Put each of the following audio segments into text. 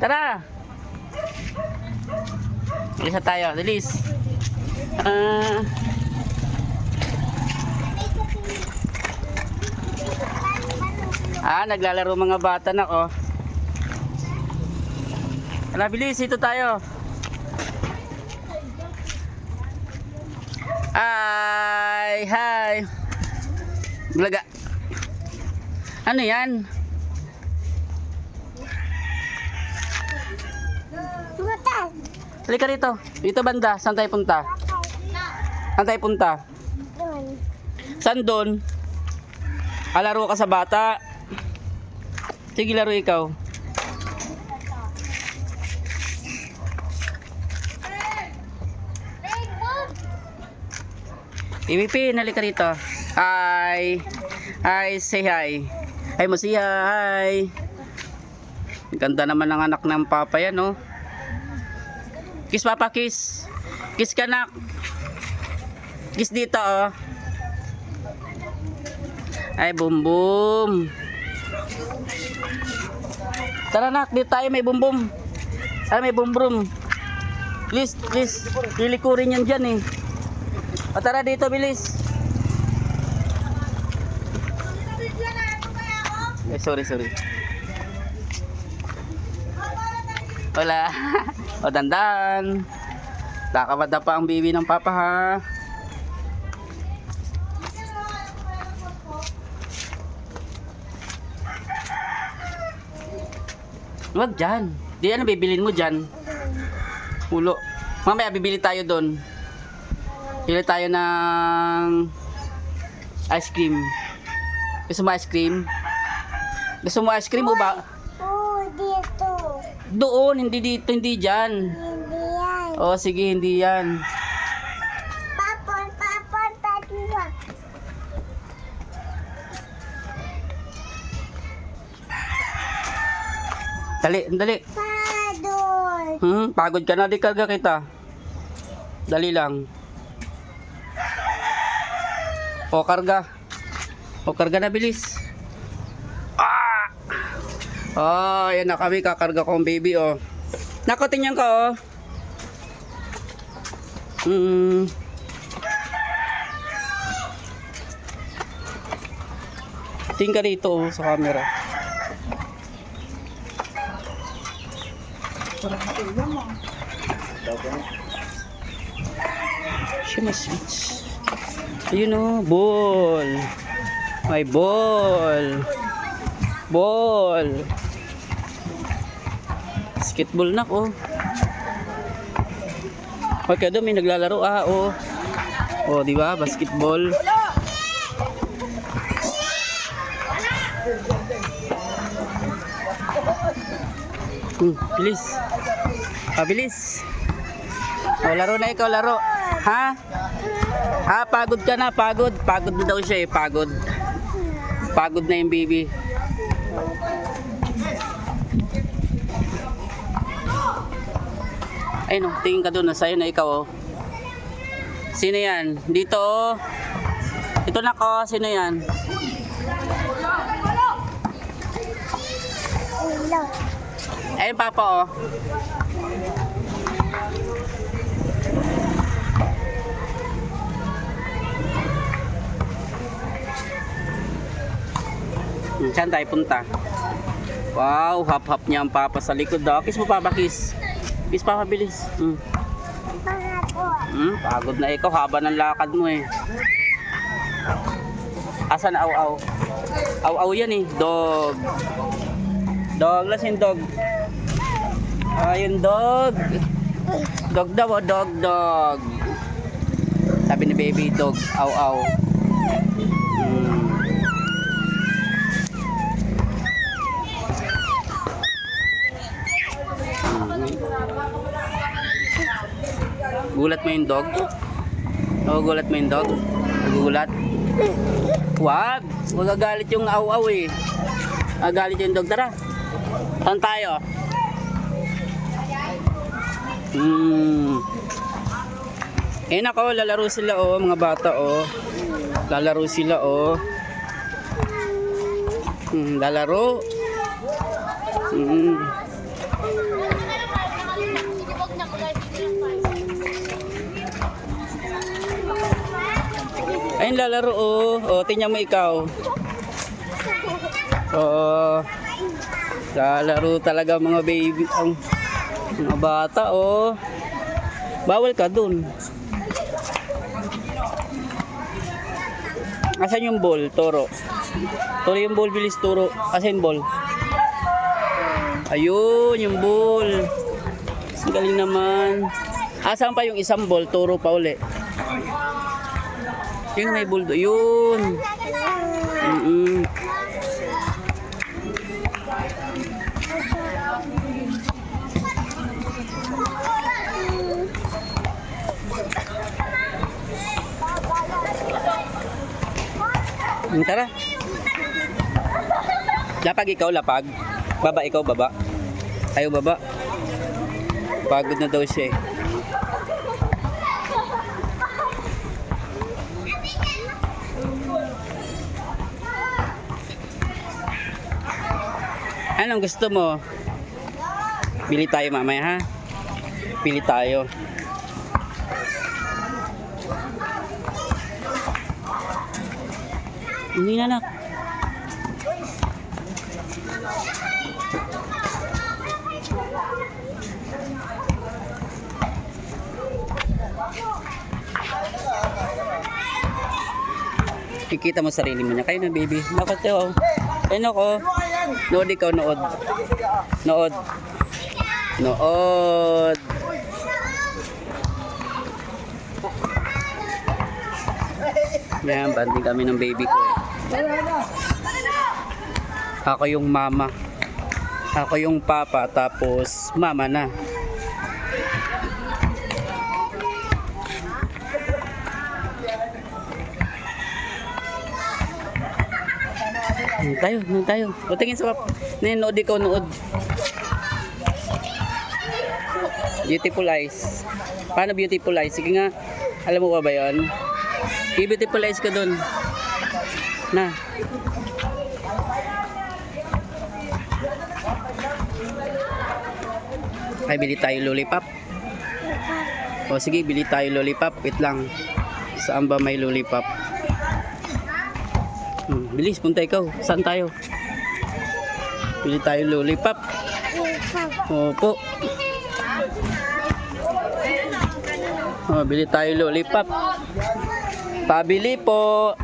Tara! Alis na tayo. Dalis. Ah... Ah, naglalaro mga bata na oh. Tara, bilis. Ito tayo. Hi! Hi! Blaga. Ano yan? Halika rito. Dito banda. Saan tayo punta? Saan tayo punta? Saan doon? Alaro ka sa bata. Sige, laro ikaw. Iwipi, halika rito. Hi. Hi, say hi. Hi mo siya, hi. Ganda naman ng anak ng papa yan, no? Kiss papa, kiss. Kiss ka nak. Kiss dito, oh. Ay, bum bum. Tara nak, dito tayo may bum bum. Ay, may bum bum. Please, please. Lilikurin yan dyan eh. O tara dito, bilis. Eh, sorry, sorry. Wala. o dandan. Nakabada pa ang baby ng papa ha. Huwag dyan. Di ano bibilin mo dyan? Ulo. Mamaya bibili tayo doon. Bili tayo ng ice cream. Gusto mo ice cream? Gusto mo ice cream o ba? Doon, hindi dito, hindi dyan. Hindi yan. O sige, hindi yan. Papon, papon, tatlo. Dali, dali. Padol. Hmm, pagod ka na, di karga kita. Dali lang. O, karga. O, karga na, bilis. Oh, yan na kami, kakarga ko ang baby, oh. Nako, tingnan ka, oh. Hmm. Tingin ka dito, oh, sa camera. Siya mas switch. Ayun o, ball. May ball. Ball. Basketball na ko. Okay, doon may naglalaro ah, oh. Oh, di ba? Basketball. Hmm, bilis. Ah, bilis. Oh, laro na ikaw, laro. Ha? Ha, pagod ka na, pagod. Pagod na daw siya eh, pagod. Pagod na yung baby. Ayun oh, tingin ka doon, sa'yo na ikaw oh. Sino yan? Dito oh. Ito na ko, sino yan? Ayun papa oh. Saan tayo punta? Wow, hap-hap niya ang papa sa likod daw. Kiss mo papa, kiss. Kiss papa, bilis. Hmm. Hmm, pagod na ikaw, haba ng lakad mo eh. Asan aw-aw? Aw-aw yan eh, dog. Dog, lasing dog. Ayun, dog. Dog daw, oh, dog, dog. Sabi ni baby dog, aw-aw. Hmm. Gulat mo yung dog? Oo, gulat mo yung dog? Nagugulat? Wag! Huwag gagalit yung aw-aw eh. Agalit yung dog. Tara. Saan tayo? Hmm. Eh nako, lalaro sila oh, mga bata oh. Lalaro sila oh. Hmm, lalaro. Hmm. Ayun lalaro oh. Oh, tingnan mo ikaw. Oo. Lalaro talaga mga baby ang mga bata oh. Bawal ka dun. Asan yung ball, Toro? Toro yung ball, bilis Toro. Asan yung ball? Ayun, yung ball. Ang galing naman. Asan pa yung isang ball, Toro pa uli. Yung may ball do. Yun. Mm-mm. Hmm, Tara. Lapag ikaw, lapag. Baba ikaw, baba. Ayaw baba. Pagod na daw siya eh. Anong gusto mo? Bili tayo mamaya ha? Bili tayo. Hindi na nak. Kikita mo sarili mo niya. Kayo na baby. Nakot yun. Ayun ako. Nood ikaw, nood. Nood. Nood. Yan, banding kami ng baby ko eh. Ako yung mama. Ako yung papa, tapos mama na. Ano tayo, ano tayo. O tingin sa pap. Nanood ikaw, nood. Beautiful eyes. Paano beautiful eyes? Sige nga. Alam mo ba ba yun? I-beautiful eyes ka dun. Na. Ay, bili tayo lollipop. O sige, bili tayo lollipop. Wait lang. Saan ba may lollipop? Hmm, bilis, punta ikaw. Saan tayo? Bili tayo lollipop. Opo. Oh, bili tayo lollipop. Pabili po.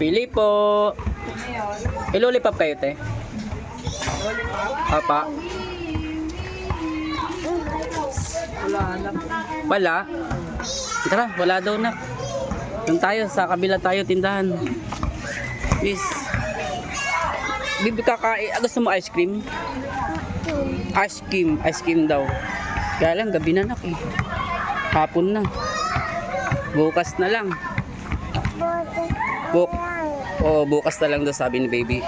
Pili po. Eh, lollipop kayo, te? Apa? Wala. Tara, wala daw na. Doon tayo, sa kabila tayo tindahan. Please. Bibi kakain. Ah, gusto mo ice cream? Ice cream. Ice cream daw. Kaya lang, gabi na nak eh. Hapon na. Bukas na lang. Buk oh, bukas na lang daw sabi ni baby.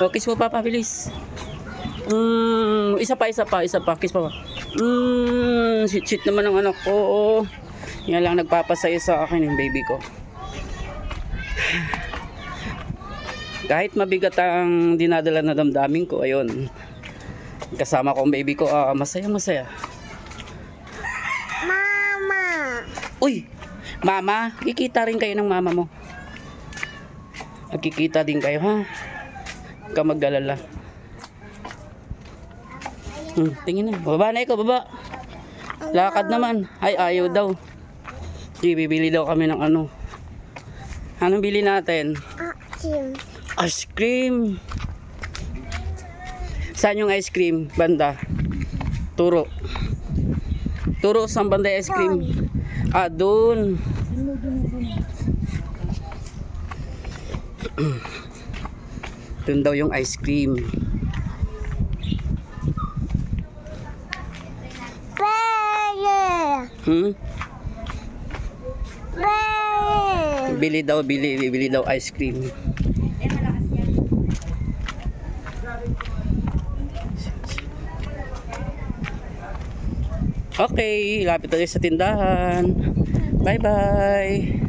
Oh, kiss mo papa, bilis. Mm, isa pa, isa pa, isa pa. Kiss pa pa. Mm, shit, shit naman ang anak ko. Oh. Yan lang nagpapasayo sa akin yung baby ko. Kahit mabigat ang dinadala na damdamin ko, ayun. Kasama ko ang baby ko, ah, masaya, masaya. Mama. Uy, mama, kikita rin kayo ng mama mo. Nagkikita din kayo, ha? Huwag ka mag-alala. Hmm, tingin na. Baba na ikaw, baba. Lakad naman. Ay, ayaw daw. Sige, bibili daw kami ng ano. Anong bili natin? Action. Ice cream. Saan yung ice cream? Banda. Turo. Turo saan banda ice cream? Ah, doon. doon daw yung ice cream. Hmm? Bili daw, bili, bili daw ice cream. Okay, lapit tayo sa tindahan. Bye-bye.